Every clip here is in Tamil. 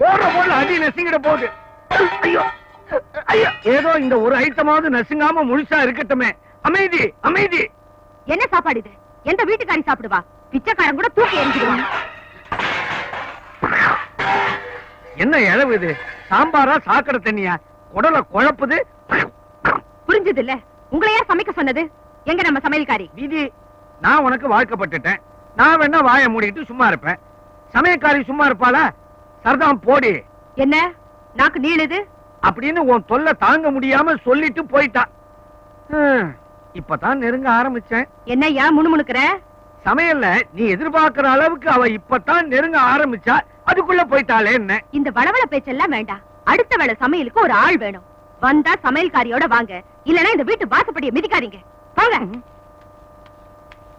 போற போல அடி நசுங்கிட போகுது. ஐயோ ஐயோ. ஏதோ இந்த ஒரு ஐட்டமாவது நசுங்காம முழுசா இருக்கட்டுமே. அமைதி அமைதி. என்ன சாப்பாடு இது? எந்த வீட்டுக்காரி சாப்பிடுவா? பிச்சைக்காரன் கூட தூக்கி எரிஞ்சிடுவான் என்ன இழவு இது? சாம்பாரா சாக்கடை தண்ணியா? உடல குழப்புது. புரிஞ்சது இல்ல உங்களை யார் சமைக்க சொன்னது? எங்க நம்ம சமையல்காரி? விதி நான் உனக்கு வாழ்க்கப்பட்டுட்டேன். நான் வேணா வாயை மூடிட்டு சும்மா இருப்பேன். சமயக்காரி சும்மா இருப்பாளா? சரதாம் போடி. என்ன? நாக்கு நீளுது? அப்படின்னு உன் தொல்லை தாங்க முடியாம சொல்லிட்டு போயிட்டா. இப்பதான் நெருங்க ஆரம்பிச்சேன். என்ன ஏன் முணுமுணுக்கிற? சமையல்ல நீ எதிர்பார்க்கிற அளவுக்கு அவ இப்பதான் நெருங்க ஆரம்பிச்சா அதுக்குள்ள போயிட்டாளே என்ன? இந்த வளவள பேச்செல்லாம் வேண்டாம். அடுத்த வேளை சமையலுக்கு ஒரு ஆள் வேணும். வந்தா சமையல்காரியோட வாங்க. இல்லனா இந்த வீட்டு வாசப்படிய மிதிக்காதீங்க. போங்க.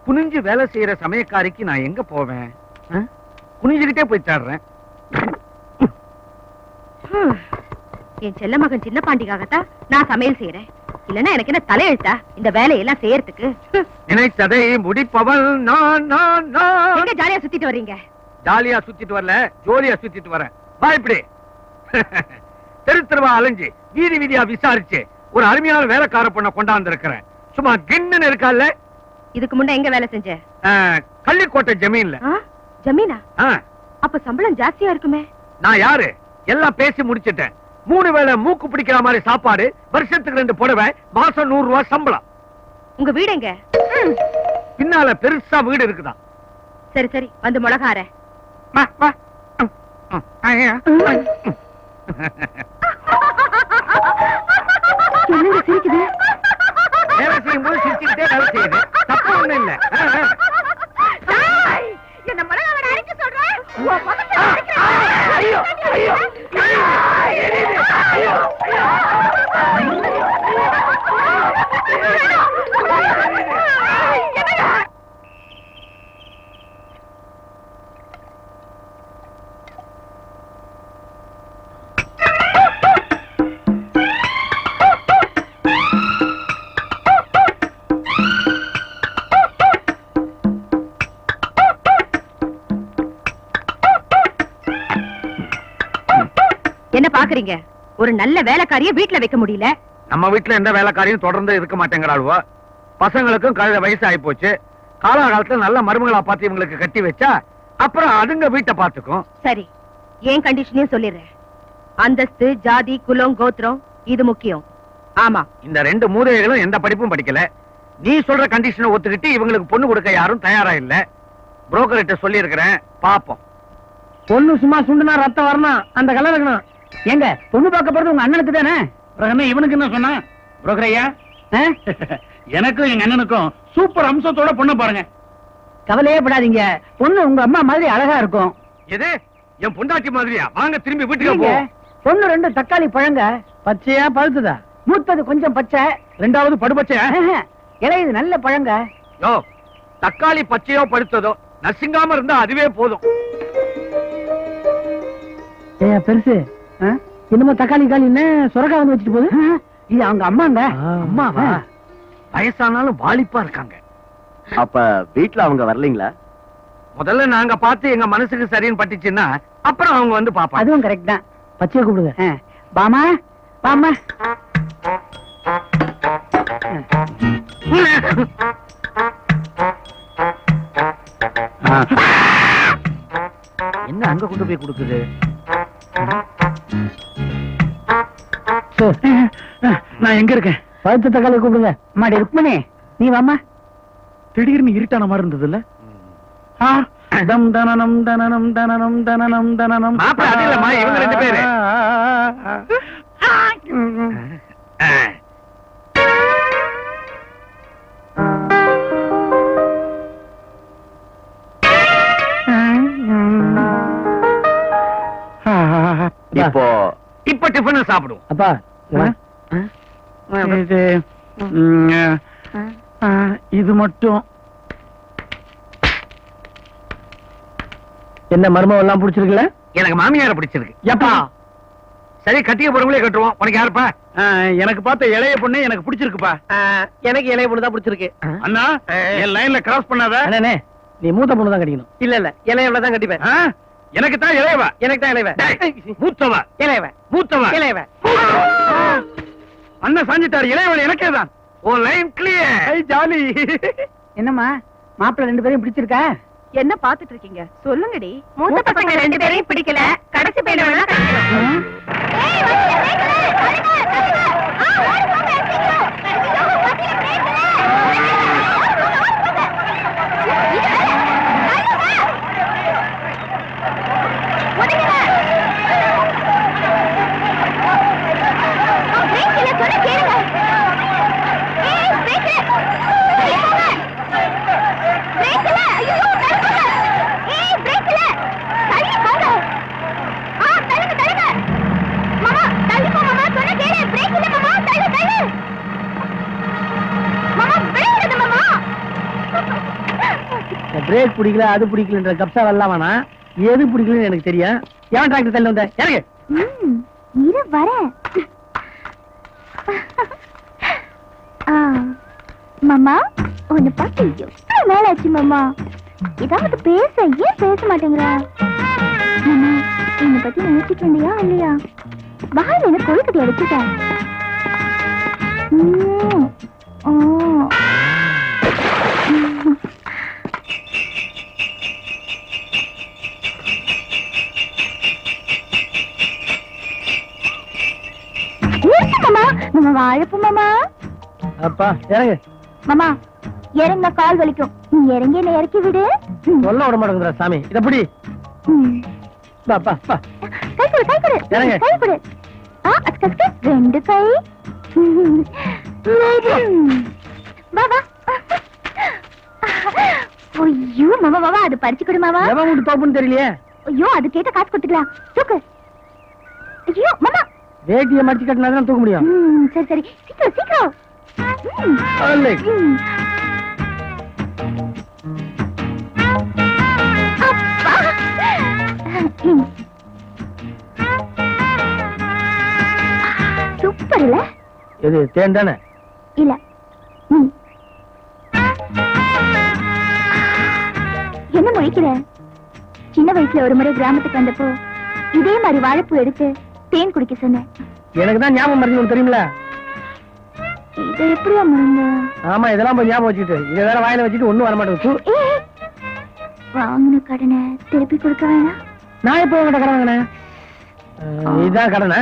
குனிஞ்சு வேலை செய்யற சமயக்காரிக்கு நான் எங்க போவேன்? குனிஞ்சுகிட்டே போய் தேடுறேன். என் செல்ல மகன் சின்ன பாண்டிக்காகத்தான் நான் சமையல் செய்யறேன் இல்லனா எனக்கு என்ன தலையெழுத்தா? இந்த வேலையெல்லாம் செய்யறதுக்கு. நினைத்ததை முடிப்பவள் நான் நான் நான். எங்க ஜாலியா சுத்திட்டு வர்றீங்க? ஜாலியா சுத்திட்டு வரல ஜோலியா சுத்திட்டு வரேன். வா இப்படி. தெரு தெருவா அலைஞ்சு வீதி வீதியா விசாரிச்சு ஒரு அருமையான வேலைக்கார பொண்ண கொண்டாந்து இருக்கிறேன் சும்மா கிண்ணுன்னு இருக்கால இதுக்கு முன்ன எங்க வேலை செஞ்ச? கள்ளிக்கோட்டை ஜமீன்ல? ஜமீனா? அப்ப சம்பளம் ஜாஸ்தியா இருக்குமே? நான் யாரு? எல்லாம் பேசி முடிச்சிட்டேன். மூணு வேளை மூக்கு பிடிக்கிற மாதிரி சாப்பாடு வருஷத்துக்கு ரெண்டு புடவை மாசம் நூறு ரூபாய் சம்பளம். உங்க வீடு எங்க? பின்னால பெருசா வீடு இருக்குதான் சரி சரி வந்து மிளகார. என்னங்க சிரிக்குது? வேலை செய்யும் போது சிரிச்சுக்கிட்டே வேலை செய்யுது. தப்பு ஒண்ணும் இல்ல. ஆ, ஆ. என்ன மிளகாவட அரைக்க சொல்றேன் ஐயோ, ஐயோ, என்ன பாக்குறீங்க? ஒரு நல்ல வேலைக்காரிய வீட்டுல வைக்க முடியல? நம்ம வீட்டுல எந்த வேலைக்காரியும் தொடர்ந்து இருக்க மாட்டேங்கிறாளுவோ பசங்களுக்கும் கழுத வயசு ஆகி போச்சு. காலாகாலத்துல நல்ல மருமகளா பார்த்து இவங்களுக்கு கட்டி வச்சா அப்புறம் அதுங்க வீட்டை பார்த்துக்கும். சரி ஏன் கண்டிஷனையும் சொல்லிடுறேன் அந்தஸ்து ஜாதி குலம் கோத்திரம் இது முக்கியம். ஆமா. இந்த ரெண்டு மூதைகளும் எந்த படிப்பும் படிக்கல. நீ சொல்ற கண்டிஷனை ஒத்துக்கிட்டு இவங்களுக்கு பொண்ணு கொடுக்க யாரும் தயாரா இல்ல. புரோக்கர்கிட்ட சொல்லி இருக்கிறேன் பாப்போம். பொண்ணு சும்மா சுண்டுனா ரத்தம் வரணும். அந்த கலர் இருக்கணும். எங்க பொண்ணு பார்க்க போறது உங்க அண்ணனுக்கு தானே? என்ன இவனுக்கு என்ன சொன்னா? புரோக்கர் ஐயா. எனக்கும் எங்க அண்ணனுக்கும் சூப்பர் அம்சத்தோட பொண்ணு பாருங்க. கவலையே படாதீங்க. பொண்ணு உங்க அம்மா மாதிரி அழகா இருக்கும். எது? என் பொண்டாட்டி மாதிரியா? வாங்க திரும்பி வீட்டுக்கு போ. பொண்ணு ரெண்டு தக்காளி பழங்க. பச்சையா பழுத்துதா? மூத்தது கொஞ்சம் பச்சை. ரெண்டாவது படுபச்சை இலையுது நல்ல பழங்க. யோ தக்காளி பச்சையோ படுத்ததோ நசுங்காம இருந்தா அதுவே போதும். பெருசு? என்னமோ தக்காளி காலி என்ன? சுரக்கா வந்து வச்சுட்டு போகுது. இது அவங்க அம்மாங்க. அம்மாவா? வயசானாலும் வாலிப்பா இருக்காங்க. அப்ப வீட்ல அவங்க வரலீங்களா? முதல்ல நாங்க பார்த்து எங்க மனசுக்கு சரின்னு பட்டுச்சுன்னா அப்புறம் அவங்க வந்து பாப்பாங்க அதுவும் கரெக்ட் தான். பச்சையா கூப்பிடுங்க. பாமா பாமா. என்ன அங்க கொண்டு போய் கொடுக்குது? நான் எங்க இருக்கேன்? பழுத்த தக்காளி கூப்பிடுங்க. அம்மாடி ருக்மணி நீ வாமா திடீர்னு இருட்டான மாதிரி இருந்தது இல்ல தம் தனனம் தனனம் தனனம் தனனம் தனனம். மாப்பிள, அது இல்லம்மா, இவங்க ரெண்டு பேரு. ஆ. இப்போ இப்ப டிஃபன் சாப்பிடுவோம். அப்பா. இது இது மட்டும். என்ன மர்மம் எல்லாம் பிடிச்சிருக்குல்ல? எனக்கு மாமியார பிடிச்சிருக்கு. எப்பா? சரி கட்டிக்க போறவங்களே கட்டுவோம். உனக்கு யாருப்பா? எனக்கு பார்த்த இளைய பொண்ணு எனக்கு பிடிச்சிருக்குப்பா. எனக்கு இலைய பொண்ணு தான் பிடிச்சிருக்கு. அண்ணா என் லைன்ல கிராஸ் பண்ணாத. அண்ணே நீ மூத்த பொண்ணு தான் கட்டிக்கணும். இல்ல இல்ல இலைய தான் கட்டிப்பேன்? எனக்கு தான் இளையவ. எனக்கு தான் இளைவ டேய், மூத்தவ. இளைவ மூத்தவ. இளைவ அண்ணன் சாஞ்சிட்டாரு. இளையவன் எனக்கே தான் ஓ லைன் கிளியர் ஜாலி. என்னம்மா மாப்பிள்ளை ரெண்டு பேரையும் பிடிச்சிருக்கா? என்ன பாத்துட்டு இருக்கீங்க? சொல்லுங்கடி. மூத்த பசங்க ரெண்டு பேரையும் பிடிக்கல. கடைசி பையனை வேணா கட்டிக்கலாம். ஏய், வண்டியில brake இல்ல. தள்ளுங்க, தள்ளுங்க. ஆ, ஓடி போங்க, சீக்கிரம். ஐயோ, வண்டியில brake இல்ல. ஒதுங்குங்க. ஆ, brake இல்ல, சொன்னா கேளுங்க. ஏய், brake இல்ல. தள்ளி போங்க. பிரேக் இல்ல ஐயோ தள்ளி போங்க ஏய் பிரேக் இல்ல தள்ளி போங்க ஆ தள்ளுங்க தள்ளுங்க மாமா தள்ளி போ மாமா சொன்ன கேளு பிரேக் இல்ல மாமா தள்ளு தள்ளு மாமா பிரேக் இல்ல மாமா பிரேக் பிடிக்கல அது பிடிக்கலன்ற கப்சா வரலாம் வேணாம் எது பிடிக்கலன்னு எனக்கு தெரியும். ஏன் டிராக்டர் தள்ளி வந்த? எனக்கு இரு வர. மாமா உன்னை பார்த்து எவ்வளவு நாள் ஆச்சு மாமா? ஏதாவது பேச ஏன் பேச மாட்டேங்கிற? மாமா என்னை பத்தி நினைச்சிட்டு இருந்தியா இல்லையா? வாயில் என்ன கொழுக்கட்டி அடிச்சுட்டேன் ம், ஓ. நம்ம வாழப்பு மாமா. அப்பா இறங்கு. மாமா இறங்க கால் வலிக்கும். நீ இறங்கி என்ன இறக்கி விடு. சொல்ல விட மாட்டேங்கிற சாமி. இத புடி. ம். பா பா பா கை கொடு கை கொடு. இறங்கு. கை கொடு. ஆ அஸ்க அஸ்க ரெண்டு கை. வா ஐயோ மாமா மாமா அது பறிச்சு கொடு மாமா. எவன் வீட்டு தோப்புன்னு தெரியலையே? ஐயோ அது கேட்ட காசு கொடுத்துக்கலாம். தூக்கு. ஐயோ மாமா. வேட்டியை மடிச்சு கட்டினா தான் தூக்க முடியும். சரி சரி. சீக்கிரம் சீக்கிரம். சூப்பர் இல்ல? எது தேன் தானே? இல்ல. என்ன முழிக்கிற? சின்ன வயசுல ஒரு முறை கிராமத்துக்கு வந்தப்போ இதே மாதிரி வாழைப்பூ எடுத்து தேன் குடிக்க சொன்னேன். எனக்கு தான் ஞாபகம் ஒண்ணு தெரியுமில இதை எப்படியா மறந்த? ஆமா இதெல்லாம் போய் ஞாபகம் வச்சுட்டு இதை வேற வாயில வச்சுட்டு ஒண்ணும் வர மாட்டேங்குது. வாங்கின கடனை திருப்பி கொடுக்க வேணாம் நான் எப்போ உங்கள்கிட்ட கடன் வாங்கினேன்? இதான் கடனா.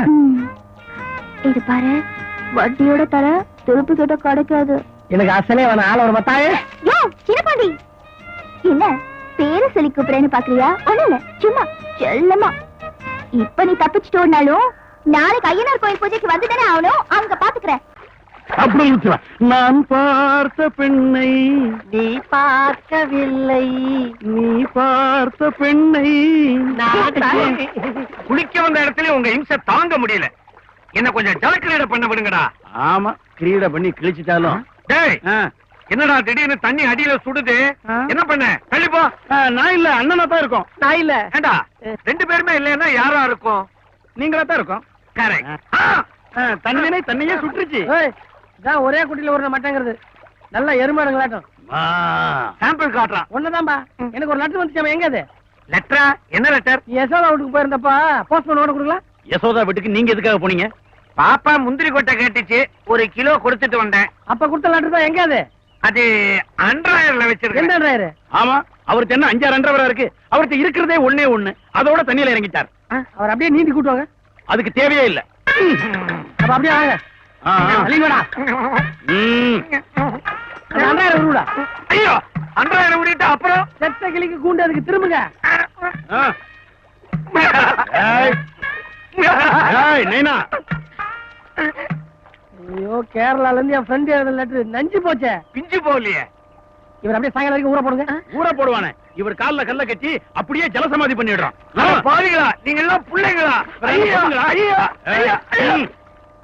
இது பாரு வட்டியோட தர திருப்பி கேட்ட கிடைக்காது. எனக்கு அசலே வேணாம். ஆள ஒரு மத்தாயே யோ சின்னப்பாண்டி. என்ன பேரை சொல்லி கூப்பிடுறேன்னு பாக்குறியா? ஒண்ணு இல்ல சும்மா செல்லமா. இப்ப நீ தப்பிச்சுட்டு ஓடினாலும் நாளைக்கு ஐயனார் கோயில் பூஜைக்கு வந்துதானே ஆகணும்? அவங்க பாத்துக்கிறேன். நான் பார்த்த பெண்ணை நீ பார்க்கவில்லை. நீ பார்த்த பெண்ணை குளிக்க வந்த இடத்துல உங்க இம்சை தாங்க முடியல. என்ன கொஞ்சம் ஜலக்கிரீட பண்ண விடுங்கடா. ஆமா கிரீட பண்ணி கிழிச்சிட்டாலும். என்னடா திடீர்னு தண்ணி அடியில சுடுது. என்ன பண்ண? தள்ளிப்போ நான் இல்ல அண்ணனா தான் இருக்கோம். நான் இல்ல. ஏண்டா? ரெண்டு பேருமே இல்லைன்னா யாரா இருக்கும்? நீங்களா தான் இருக்கோம். கரெக்ட் ஆ, தண்ணினை தண்ணியே சுட்டுருச்சு. இதான் ஒரே குட்டியில ஒரு மட்டங்கிறது. நல்ல எருமாடுங்களாட்டம் சாம்பிள் காட்டுறான். ஒண்ணுதான்பா. எனக்கு ஒரு லெட்டர் வந்துச்சாம எங்க அது? லெட்டரா? என்ன லெட்டர்? யசோதா வீட்டுக்கு போயிருந்தப்பா. போஸ்ட்மேன் ஓட கொடுக்கலாம் யசோதா வீட்டுக்கு நீங்க எதுக்காக போனீங்க? பாப்பா முந்திரி கொட்டை கேட்டுச்சு. ஒரு கிலோ கொடுத்துட்டு வந்தேன். அப்ப கொடுத்த லெட்டர் தான் எங்க அது? அது எந்த வச்சிருக்கேன் டிரைவர் ஆமா அவருக்கு என்ன அஞ்சாறு அன்றவரா இருக்கு? அவருக்கு இருக்கிறதே ஒண்ணே ஒண்ணு. அதோட தண்ணியில இறங்கிட்டார். அவர் அப்படியே நீந்தி கூட்டுவாங்க அதுக்கு தேவையே இல்ல. அப்ப அப்படியே வாங்க ஐயோ அன்றாயிரம் விடிட்டு அப்புறம்? செத்த கிளிக்கு கூண்டு அதுக்கு திரும்புங்க. நைனா. ஐயோ கேரளால இருந்து என் ஃப்ரெண்ட் எழுத லெட்டர் நஞ்சு போச்சே. பிஞ்சு போகலையே. இவர் அப்படியே சாயங்காலம் வரைக்கும் ஊற போடுங்க. ஊற போடுவானே. இவர் கால்ல கல்ல கட்டி அப்படியே ஜலசமாதி பண்ணிடுறான். பாவிகளா நீங்க எல்லாம் பிள்ளைங்களா.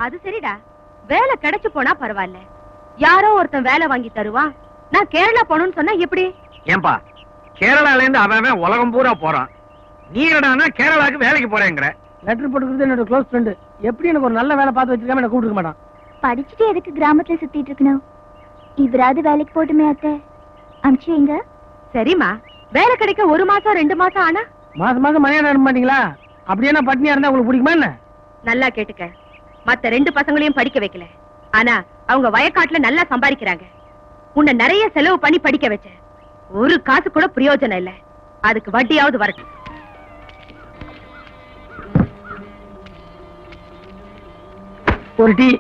அது சரிடா. வேலை கிடைச்சு போனா பரவாயில்ல. யாரோ ஒருத்தன் வேலை வாங்கி தருவான். நான் கேரளா போகணும்னு சொன்னா எப்படி? ஏன்பா கேரளால இருந்து அவன் உலகம் பூரா போறான். நீ என்னடான்னா கேரளாக்கு வேலைக்கு போறேங்கிற. லெட்டர் போட்டுக்கிறது என்னோட க்ளோஸ் ஃப்ரெண்டு எப்படி எனக்கு ஒரு நல்ல வேலை பார்த்து வச்சிருக்காம என்ன கூப்பிட்டுக்க மாட்டான். படிச்சுட்டு எதுக்கு கிராமத்துல சுத்திட்டு இருக்கணும்? இவராது வேலைக்கு போட்டுமே அத்தை. அமிச்சு எங்க சரிம்மா. வேலை கிடைக்க ஒரு மாசம் ரெண்டு மாசம் ஆனா? மாசம் மாசம் மணியாடம் அனுப்ப மாட்டீங்களா? அப்படியே நான் பட்னியா இருந்தா உங்களுக்கு பிடிக்குமா என்ன? நல்லா கேட்டுக்க. மத்த ரெண்டு பசங்களையும் படிக்க வைக்கல. ஆனா அவங்க வயக்காட்டுல நல்லா சம்பாதிக்கிறாங்க. உன்னை நிறைய செலவு பண்ணி படிக்க வச்ச ஒரு காசு கூட பிரயோஜனம் இல்ல. அதுக்கு வட்டியாவது வரட்டும். ஒரு டீ.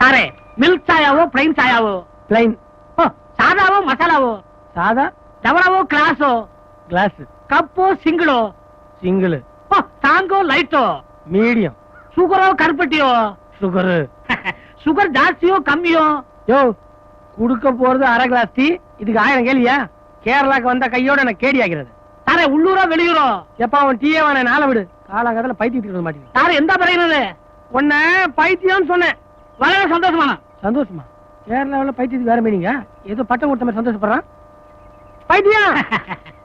சாரே மில்க் சாயாவோ பிளைன் சாயாவோ? பிளைன் ஓ, சாதாவோ மசாலாவோ? சாதா? டவராவோ கிளாஸோ கிளாஸ் கப்போ சிங்கிளோ சிங்கிள் ஓ, சாங்கோ லைட்டோ மீடியம் சுகரோ கருப்பட்டியோ? சுகரு சுகர் ஜாஸ்தியோ கம்மியோ? யோ குடுக்க போறது அரை கிளாஸ் டீ இதுக்கு ஆயிரம் கேள்வியா? கேரளாக்கு வந்த கையோட எனக்கு கேடி ஆகிறது. சாரே உள்ளூரோ வெளியூரோ? எப்ப அவன் டீயே வேணாம் நாளை விடு. காலாங்கத்துல இருக்க மாட்டேங்குது சாரே எந்த பறையினது உன்ன பைத்தியம்னு சொன்னேன். வளைய சந்தோஷமா சந்தோஷமா? கேரளாவுல பைத்தியத்துக்கு வேற மீனிங்க ஏதோ பட்டம் கொடுத்த மாதிரி சந்தோஷப்படுறான்? பைத்தியம்!